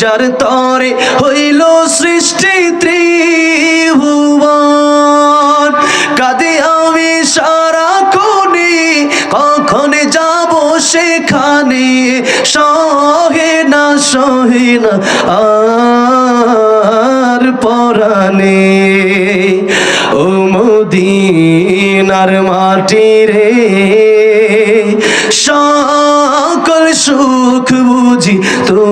যার তরে হইল সৃষ্টি ত্রিভুবন। কাঁদে আমি সারা কোনি কখন যাব সেখানে, সহে না সহে না আর পরানে। ও মদিনার মাটি রে, সকল সুখ বুঝি তোর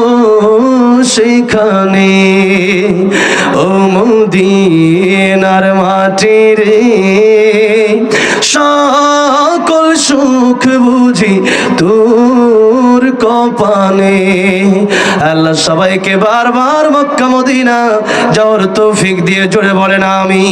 সেখানে ও মদিনার মাটি রে। সকল সুখ বুঝি তোর কপানে আল্লাহ সবাইকে বারবার মক্কা মদিনা যাওয়ার তৌফিক দিয়ে জোরে বলেন আমি